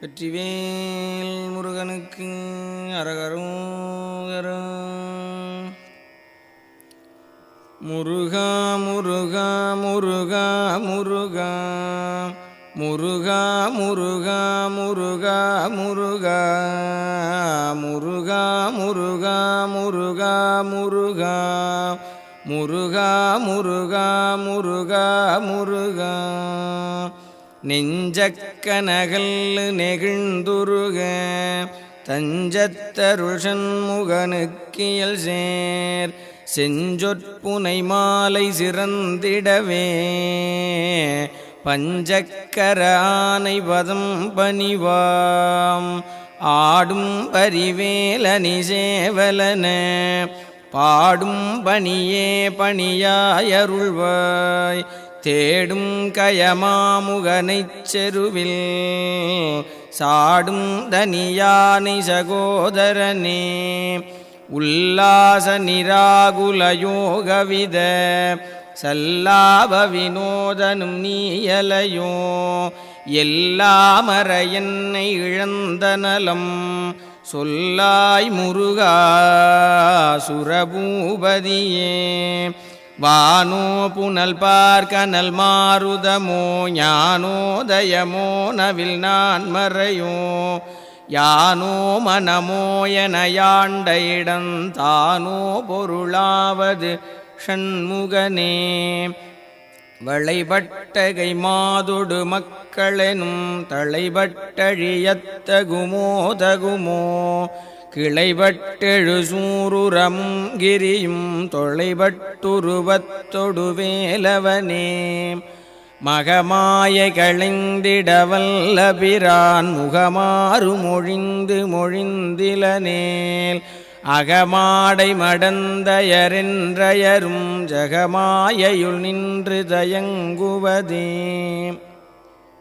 வெற்றிவேல் முருகனுக்கு அரகரோகரா முருகா முருகா முருகா முருகா முருகா முருகா முருகா முருகா முருகா முருகா முருகா முருகா முருகா முருகா முருகா முருகா நெஞ்சக்கனகல் நெகிழ்ந்துருக தஞ்சத்தருள் சண்முகனுக்கியல் சேர் செஞ்சொற்புனை மாலை சிறந்திடவே பஞ்சக்கர ஆனை பதம் பணிவாம் ஆடும் பரிவேலனி சேவலன பாடும் பணியே பணியாயருள்வாய் தேடும் கயமாமுகனைச் செருவில் சாடும் தனியானை சகோதரனே உல்லாச நிராகுல யோகவித சல்லாப வினோதனும் நீயலையோ எல்லாமற என்னை இழந்த நலம் சொல்லாய் முருகா சுரபூபதியே. வானோ புனல் பார்க்கனல் மாருதமோ ஞானோதயமோ நவில் நான் மறையோ. யானோ மனமோ என யாண்ட இடம் தானோ பொருளாவது ஷண்முகனே. வளைபட்டகை மாதொடு மக்களெனும் தளைபட்டழியத்தகுமோ தகுமோ. கிளைபட்டெழு சூருரம் கிரியும் தொலைபட்டுருவத்தொடுவேலவனே மகமாய களைந்திடவல்ல பிரான் முகமாறு மொழிந்து மொழிந்திலனேல். அகமாடை மடந்தயரென்றயரும் ஜகமாயையுள் நின்று தயங்குவதே.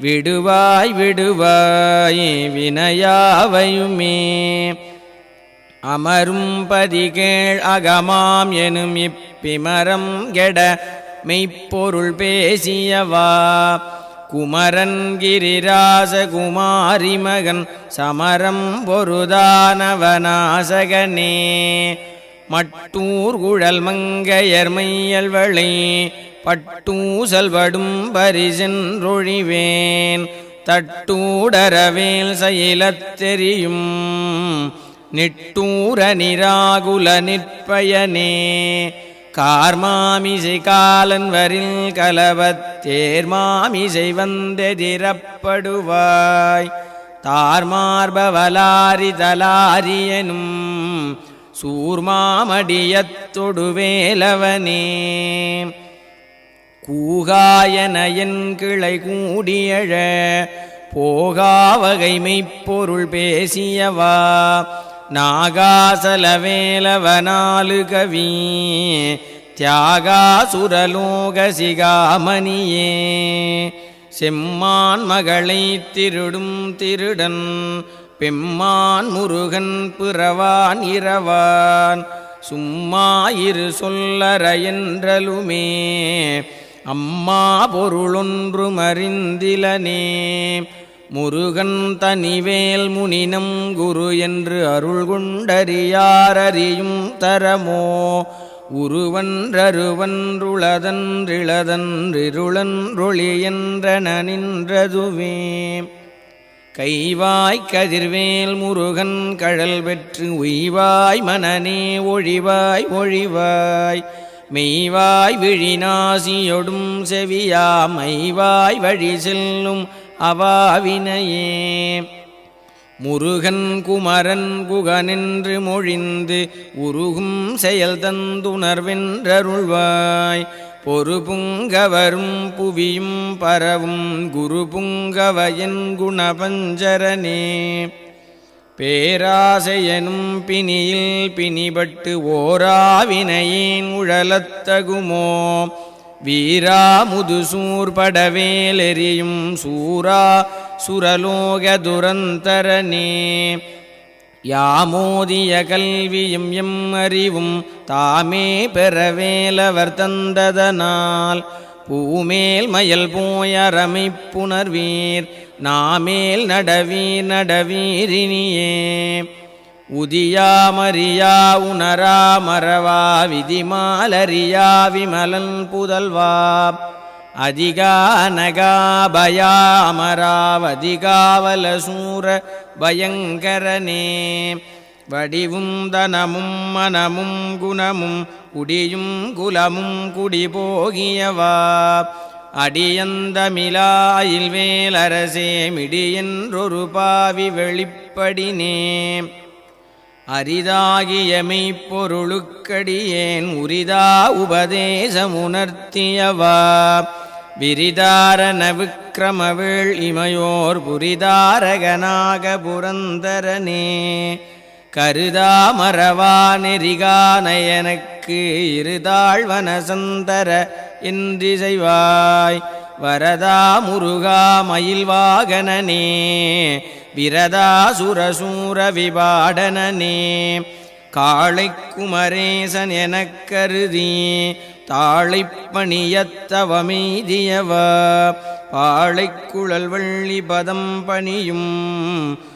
விடுவாய் விடுவாய் வினையாவையுமே. அமரும் பதிகேள் அகமாம் எனும் இப்பிமரம் கெட மெய்ப்பொருள் பேசியவா. குமரன் கிரிராச குமாரி மகன் சமரம் பொருதானவனாசகனே. மட்டூர் குழல் மங்கையர் மையல்வளை பட்டூசல்படும் பரிசென்றொழிவேன் தட்டூடரவேல் செயலத் தெரியும். நிட்டூர நிராகுல நிற்பயனே. கார்மாமிசை காலன்வரில் கலவத்தேர்மாமிசை வந்தெதிரப்படுவாய். தார்மார்பவலாரி தலாரியனும் சூர்மாமடியத்தொடு கூகாயனையன் கிளை கூடியழ போகாவகைமைப்பொருள் பேசியவா நாகாசலவேலவனாலு கவி தியாகாசுரலோக சிகாமணியே. செம்மான் மகளை திருடும் திருடன் பெம்மான் முருகன் பிறவான் இரவான் சும்மா சொல்லற என்றலுமே அம்மா பொருளொன்று மறிந்திலனே முருகன் தனிவேல் முனினம் குரு என்று அருள் கொண்டறியாரறியும் தரமோ. உருவன்றருவன்றுளதன்றிளதன்றிருளன்றுளியன்றன நின்றதுவே. கைவாய் கதிர்வேல் முருகன் கழல் பெற்று உய்வாய் மனநே ஒழிவாய் ஒழிவாய். மெய்வாய் விழிநாசியொடும் செவியா மைவாய் வழி செல்லும் அவாவினையே. முருகன் குமரன் குகனின்று மொழிந்து உருகும் செயல் தந்துணர்வென்றருள்வாய். பொறுபுங்கவரும் புவியும் பரவும் குரு புங்கவயன் குணபஞ்சரனே. பேராசையனும் பிணியில் பிணிபட்டு ஓராவினையின் உழலத்தகுமோ? வீரா முதுசூர்படவேலெறியும் சூரா சுரலோக துரந்தரனே. யாமோதிய கல்வியும் எம் அறிவும் தாமே பெறவேலவர் தந்ததனால் பூமேல் மயல் போயரமைப்புணர்வீர் நாமேல் நடவீர் நடவீரினியே உதியாமறியா உணரா மரவா விதிமாலறியா விமலன் புதல்வா. அதிகானகாபயா அமராவதிகாவல சூர பயங்கரனே. வடிவும் தனமும் மனமும் குணமும் குடியும் குலமும் குடிபோகியவா போகியவா அடியந்தமிலாயில் வேலரசே மிடியென்றொரு பாவி வெளிப்படினே. அரிதாகிய மெய்ப்பொருளுக்கடியேன் உரிதா உபதேசமுணர்த்தியவா விரிதாரண விக்கிரமவேள் இமையோர் புரிதாரகனாக புரந்தரனே. கருதாமரவா மறவா இருதாழ்வனசந்தர இன்றி செய்வாய் வரதா முருகா மயில் வாகனனே விரதா சுரசூர விபாடனே காளை குமரேசன் எனக் கருதி தாழைப்பணியத்தவமீதியவ பாழைக்குழல் வள்ளி பதம் பணியும்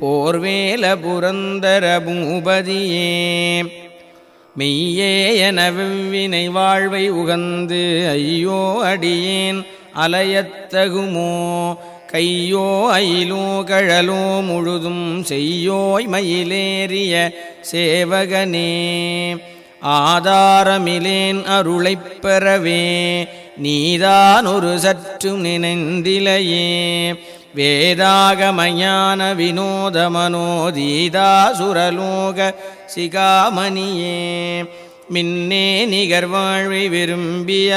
போர்வேல புரந்தர பூபதியே. மெய்யே என வெவ்வினை வாழ்வை உகந்து ஐயோ அடியேன் அலையத்தகுமோ. கையோ அயிலோ கழலோ முழுதும் செய்யோய் மயிலேறிய சேவகனே. ஆதாரமிலேன் அருளைப் பெறவே நீதான் ஒரு சற்றும் நினைந்திலையே. வேதாகமயான வினோத மனோதீதா சுரலோக சிகாமணியே மின்னே நிகர்வாழ்வை விரும்பிய